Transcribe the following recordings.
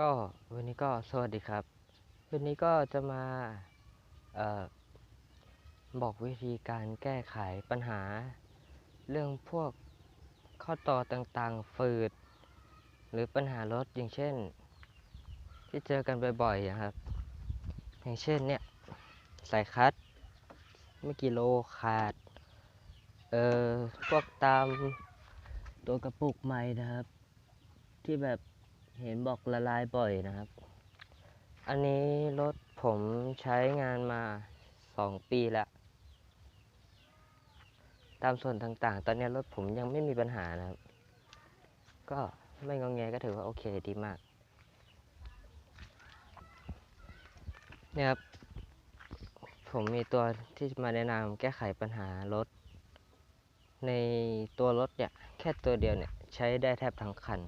ก็วันนี้ก็สวัสดีครับ วันนี้ก็จะมาออบอกวิธีการแก้ไขปัญหา เรื่องพวกข้อต่อต่างๆ ฝืด หรือปัญหารถอย่างเช่น ที่เจอกันบ่อยๆอะครับ อย่างเช่นเนี่ยสายคัดไม่กี่โลขาด เออพวกตามตัวกระปุกไม้นะครับ ที่แบบ เห็นบอกละลายบ่อยนะครับ อันนี้รถผมใช้งานมาสองปีแล้ว ตามส่วนต่างๆ ตอนนี้รถผมยังไม่มีปัญหานะครับ ก็ไม่งองแงก็ถือว่าโอเคดีมากเนี่ยครับ ผมมีตัวที่มาแนะนำแก้ไขปัญหารถ ในตัวรถเนี่ย แค่ตัวเดียวเนี่ย ใช้ได้แทบทั้งคัน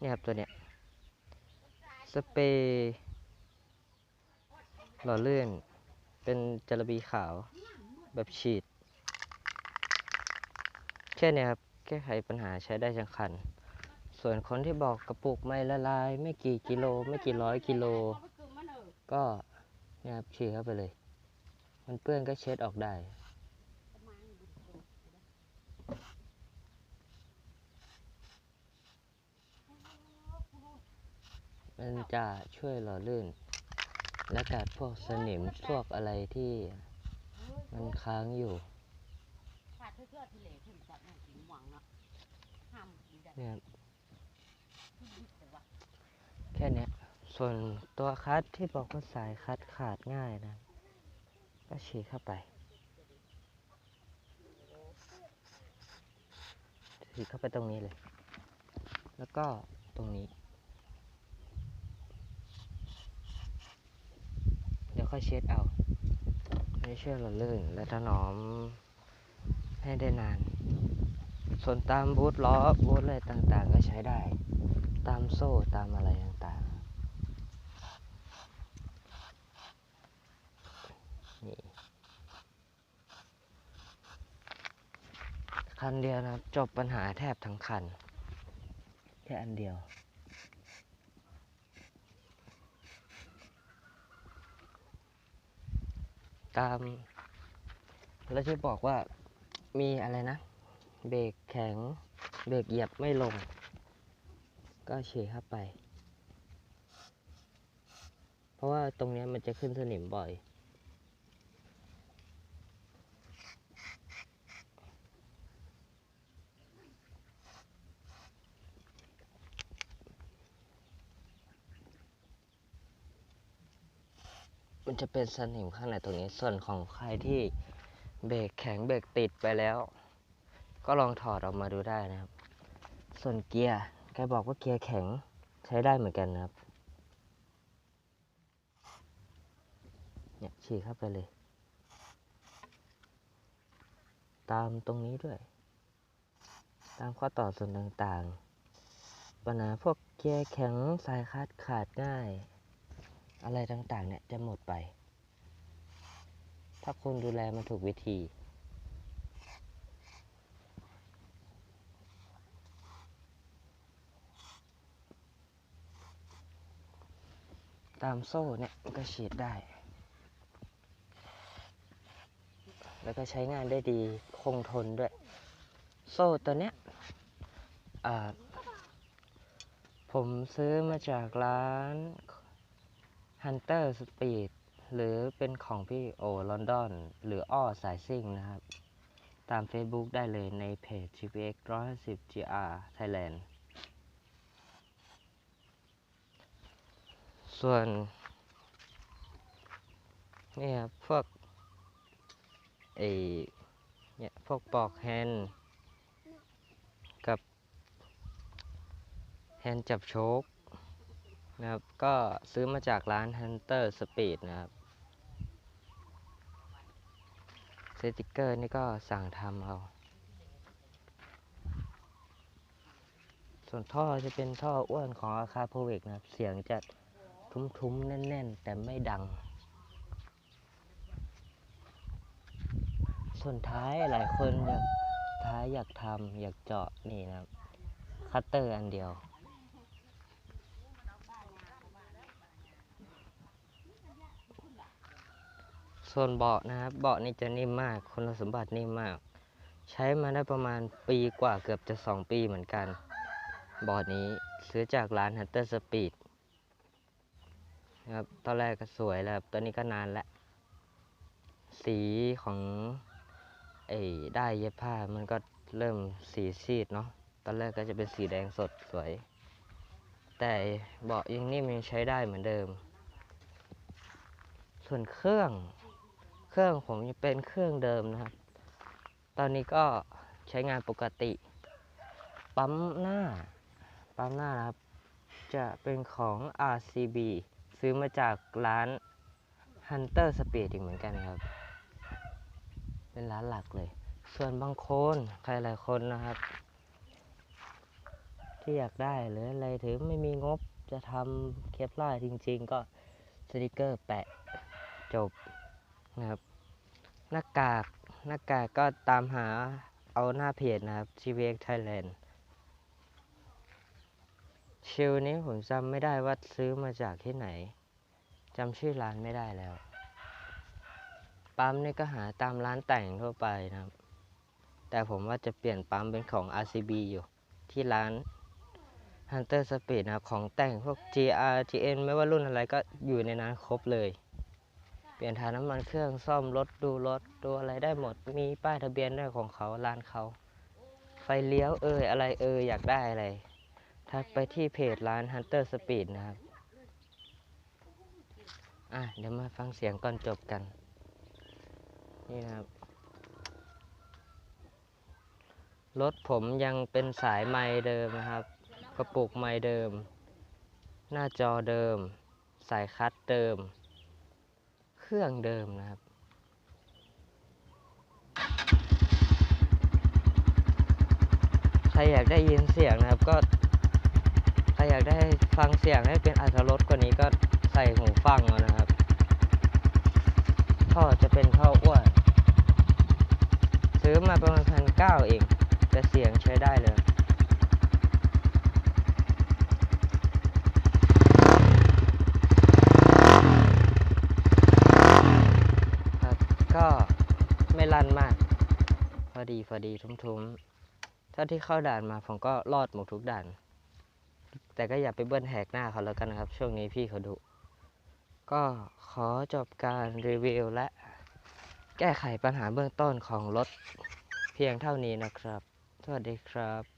นี่ครับตัวเนี้ยสเปรย์หล่อเลื่อน เป็นจระบีขาวแบบฉีด แค่นี้ครับ แก้ไขปัญหาใช้ได้ทั้งคัน ส่วนคนที่บอกกระปุกไม่ละลาย ไม่กี่กิโล ไม่กี่ร้อยกิโล ก็เนี่ยครับฉีดเข้าไปเลย มันเปื้อนก็เช็ดออกได้ มันจะช่วยหล่อลื่น และกัดพวกสนิมพวกอะไรที่มันค้างอยู่เนี่ยแต่ว่าแค่เนี้ยส่วนตัวคัดที่บอกว่าสายคัดขาดง่ายนะ ก็ฉีดเข้าไปฉีดเข้าไปตรงนี้เลย แล้วก็ตรงนี้ เดี๋ยว ค่อยเช็ดเอาไม่ช่วยหล่อลื่น และถนอมให้ได้นาน ส่วนตามบูทล้อบูทอะไรต่างๆ ก็ใช้ได้ ตามโซ่ตามอะไรต่างๆนี่คันเดียวนะครับ จบปัญหาแทบทั้งคัน แค่อันเดียว ตาม แล้วที่บอกว่ามีอะไรนะ เบรกแข็ง เบรกเหยียบไม่ลง ก็เฉีดเข้าไป เพราะว่าตรงนี้มันจะขึ้นสนิมบ่อย มันจะเป็นสนิมข้างในตรงนี้ ส่วนของใครที่เบรกแข็งเบรกติดไปแล้ว ก็ลองถอดออกมาดูได้นะครับ ส่วนเกียร์แกบอกว่าเกียร์แข็งใช้ได้เหมือนกันนะครับ เนี่ยฉีดเข้าไปเลย ตามตรงนี้ด้วย ตามข้อต่อส่วนต่างๆปัญหาพวกเกียร์แข็งสายคัดขาดง่าย อะไรต่างๆ เนี่ยจะหมดไป ถ้าคุณดูแลมันถูกวิธี ตามโซ่เนี่ยก็ฉีดได้ แล้วก็ใช้งานได้ดีคงทนด้วย โซ่ตัวเนี้ยอ่าผมซื้อมาจากร้าน Hunter Speed หรือเป็นของพี่โอลอนดอน หรืออ้อสายซิ่งนะครับ ตาม Facebook ได้เลยในเพจ GPX 150 GR Thailand ส่วน นี่ครับ พวกไอเนี่ยพวกปลอกแฮนด์กับ แฮนด์จับโชค นะครับ ก็ซื้อมาจากร้าน Hunter Speed นะครับสติกเกอร์นี่ก็สั่งทำเอา ส่วนท่อจะเป็นท่ออ้วนของอาคาโพเวกนะครับ เสียงจะทุ้มๆ แน่น ๆ แต่ไม่ดัง ส่วนท้ายหลายคนอยากท้ายอยากทำอยากเจาะนี่นะครับ คัตเตอร์อันเดียว ส่วนเบาะนะครับเบาะนี่จะนิ่มมาก คุณสมบัตินิ่มมาก ใช้มาได้ประมาณปีกว่าเกือบจะ 2 ปีเหมือนกันเบาะนี้ซื้อจากร้าน Hunter Speed นะครับ ตอนแรกก็สวยแล้วครับตอนนี้ก็นานแล้ว สีของไอ้ได้เย็บผ้ามันก็เริ่มสีซีดเนาะ ตอนแรกก็จะเป็นสีแดงสดสวย แต่เบาะยังนิ่มยังใช้ได้เหมือนเดิม ส่วนเครื่อง รื่องผมยังเป็นเครื่องเดิมนะครับ ตอนนี้ก็ใช้งานปกติ ปั๊มหน้า ปั๊มหน้านะครับ จะเป็นของ RCB ซื้อมาจากร้าน Hunter Speed อีกเหมือนกันครับ เป็นร้านหลักเลย ส่วนบางคนใครหลายคนนะครับ ที่อยากได้หรืออะไรถือไม่มีงบจะทำเคปลาจริง ๆ ก็สติกเกอร์แปะจบนะครับ หน้ากากหน้ากากก็ตามหาเอาหน้าเพจนะครับ GVX Thailand ชิลนี้ผมจำไม่ได้ว่าซื้อมาจากที่ไหนจำชื่อร้านไม่ได้แล้ว ปั๊มนี่ก็หาตามร้านแต่งทั่วไปนะครับ แต่ผมว่าจะเปลี่ยนปั๊มเป็นของ RCB อยู่ที่ร้าน Hunter Speed นะครับ ของแต่งพวก GR GN ไม่ว่ารุ่นอะไรก็อยู่ในนั้นครบเลย เปลี่ยนถ่ายน้ำมันเครื่องซ่อมรถดูรถดูอะไรได้หมด มีป้ายทะเบียนด้วยของเขาร้านเขา ไฟเลี้ยวเอ่ยอะไรเอ่ยอยากได้อะไร ทักไปที่เพจร้าน Hunter Speed นะครับ อะเดี๋ยวมาฟังเสียงก่อนจบกัน นี่นะครับ รถผมยังเป็นสายไม้เดิมนะครับ กระปุกไม้เดิม หน้าจอเดิม สายคัดเดิม เครื่องเดิมนะครับใครอยากได้ยินเสียงนะครับก็ใครอยากได้ฟังเสียงให้เป็นอัตรสกว่านี้ก็ใส่หูฟังเอานะครับท่อจะเป็นท่ออ้วนซื้อมาประมาณพันเก้าเองแต่เสียงใช้ได้เลย ครับ ก็ไม่ลั่นมาก พอ ดีพอดีทุ้มๆ ถ้าที่เข้าด่านมาผมก็รอดหมดทุกด่าน แต่ก็อย่าไปเบิ้ลแหกหน้าเขาแล้วกันนะครับ ช่วงนี้พี่เขาดุ ก็ขอจบการรีวิวและแก้ไขปัญหาเบื้องต้นของรถเพียงเท่านี้นะครับ สวัสดีครับ